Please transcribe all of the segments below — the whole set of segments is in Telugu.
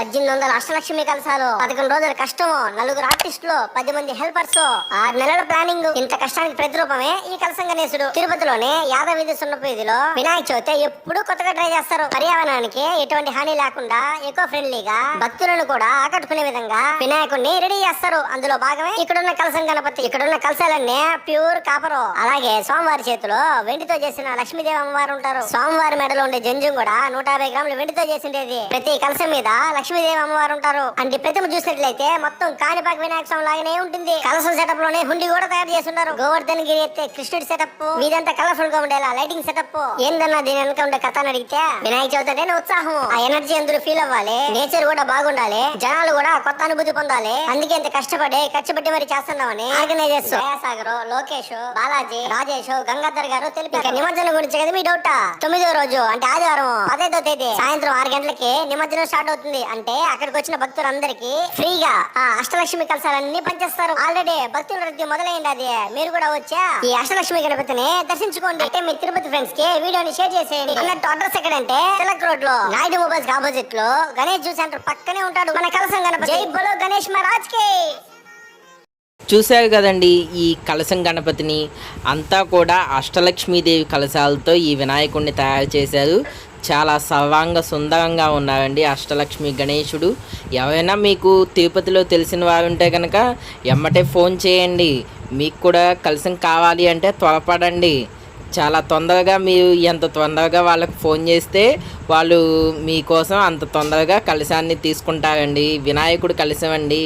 పద్దెనిమిది వందల అష్టలక్ష్మి కలసాలు పదకొండు రోజుల కష్టం నలుగురు ఆర్టిస్టులు పది మంది హెల్పర్స్. ఆరు నెలల ప్లానింగ్. ఇంత కష్టానికి ప్రతిరూపమే ఈ కలసం గణేశుడు తిరుపతిలోని యాదవీధి సున్నపేదిలో వినాయక చవితి ఎప్పుడు కొత్తగా ట్రై చేస్తారు. పర్యావరణానికి ఎటువంటి హాని లేకుండా ఎకో ఫ్రెండ్లీగా భక్తులను కూడా ఆకట్టుకునే విధంగా వినాయకుడిని రెడీ చేస్తారు. అందులో భాగమే ఇక్కడున్న కలసం గణపతి. ఇక్కడున్న కలసాలన్నీ ప్యూర్ కాపరు. అలాగే స్వామివారి చేతిలో వెండితో చేసిన లక్ష్మీదేవి అమ్మవారు ఉంటారు. స్వామివారి మెడలో ఉండే జంజం కూడా నూట యాభై గ్రాములు వెండితో చేసిండేది. ప్రతి కలసం మీద లక్ష్మీదేవి అమ్మవారు ఉంటారు. అంటే ప్రతిమ చూసినట్లయితే మొత్తం కాణిపాక వినాయక స్వామి లాగానే ఉంటుంది. కలసం సెటప్లోనే హుండి కూడా తయారు చేస్తున్నారు గోవర్ధన్ గిరి అయితే కృష్ణుడి సెటప్ ఇదంతా కలర్ఫుల్గా ఉండేలా లైటింగ్ సెటప్ ఏందన్నా దీని వెనక ఉండే కథ అని అడిగితే వినాయక చవితి అంటేనే ఉత్సాహం. ఆ ఎనర్జీ అందరూ ఫీల్ అవ్వాలి. నేచర్ కూడా బాగుండాలి. జనాలు కూడా కొత్త అనుభూతి పొందాలి. అందుకే ఇంత కష్టపడి ఖర్చు పెట్టి మరి చేస్తున్నామని ఆర్గనైజర్స్ దయాసాగర్ లోకేష్ బాలాజీ రాజేష్ గంగాధర్ గారు తెలిపారు. నిమజ్జనం గురించి కదా మీ డౌట్ తొమ్మిదో రోజు అంటే ఆదివారం పదైదో తేదీ సాయంత్రం ఆరు గంటలకి నిమజ్జనం స్టార్ట్ అవుతుంది. అంటే అక్కడికి వచ్చిన భక్తులందరికీ ఫ్రీగా ఆ అష్టలక్ష్మి కలసాలన్నీ పంచేస్తారు. ఆల్రెడీ భక్తుల రద్దీ మొదలైంది అది. మీరు కూడా వచ్చా? ఈ అష్టలక్ష్మి గణపతిని దర్శించుకోండి. అంటే మీ తిరుపతి ఫ్రెండ్స్కి వీడియోని షేర్ చేసేయండి. అన్నట్టు అడ్రస్ ఎక్కడంటే తిలక్ రోడ్లో నాయుడు మొబైల్స్ ఆపోజిట్లో గణేష్ జ్యూస్ సెంటర్ పక్కనే ఉంటాడు. మన కలసం గణపతి. జై బలో గణేష్ మహారాజ్కి! చూశారు కదండి ఈ కలశం గణపతిని. అంతా కూడా అష్టలక్ష్మీదేవి కలశాలతో ఈ వినాయకుడిని తయారు చేశారు. చాలా సర్వాంగ సుందరంగా ఉన్నారండి అష్టలక్ష్మి గణేశుడు. ఎవరైనా మీకు తిరుపతిలో తెలిసిన వారు ఉంటే కనుక ఎమ్మటే ఫోన్ చేయండి. మీకు కూడా కలశం కావాలి అంటే త్వరపడండి. చాలా తొందరగా మీరు ఎంత తొందరగా వాళ్ళకి ఫోన్ చేస్తే వాళ్ళు మీకోసం అంత తొందరగా కలశాన్ని తీసుకుంటారండి. వినాయకుడు కలశం అండి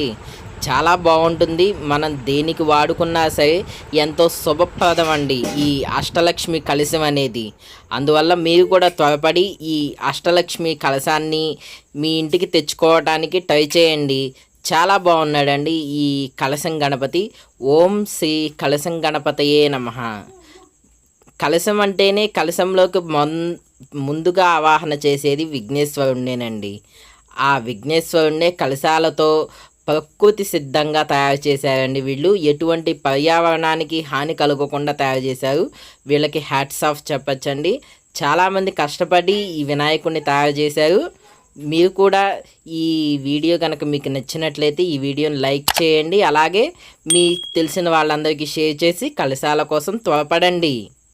చాలా బాగుంటుంది. మనం దేనికి వాడుకున్నా సరే ఎంతో శుభప్రదం అండి ఈ అష్టలక్ష్మి కలశం అనేది. అందువల్ల మీరు కూడా త్వరపడి ఈ అష్టలక్ష్మి కలశాన్ని మీ ఇంటికి తెచ్చుకోవటానికి ట్రై చేయండి. చాలా బాగున్నాడండి ఈ కలశం గణపతి. ఓం శ్రీ కలశం గణపతయే నమః. కలశం అంటేనే కలశంలోకి మొన్ ముందుగా ఆవాహన చేసేది విఘ్నేశ్వరుణ్ణేనండి. ఆ విఘ్నేశ్వరుణ్ణే కలశాలతో ప్రకృతి సిద్ధంగా తయారు చేశారండి వీళ్ళు. ఎటువంటి పర్యావరణానికి హాని కలగకుండా తయారు చేశారు. వీళ్ళకి హ్యాట్స్ ఆఫ్ చెప్పచ్చండి. చాలామంది కష్టపడి ఈ వినాయకుడిని తయారు చేశారు. మీరు కూడా ఈ వీడియో కనుక మీకు నచ్చినట్లయితే ఈ వీడియోని లైక్ చేయండి. అలాగే మీకు తెలిసిన వాళ్ళందరికీ షేర్ చేసి కలశాల కోసం త్వరపడండి.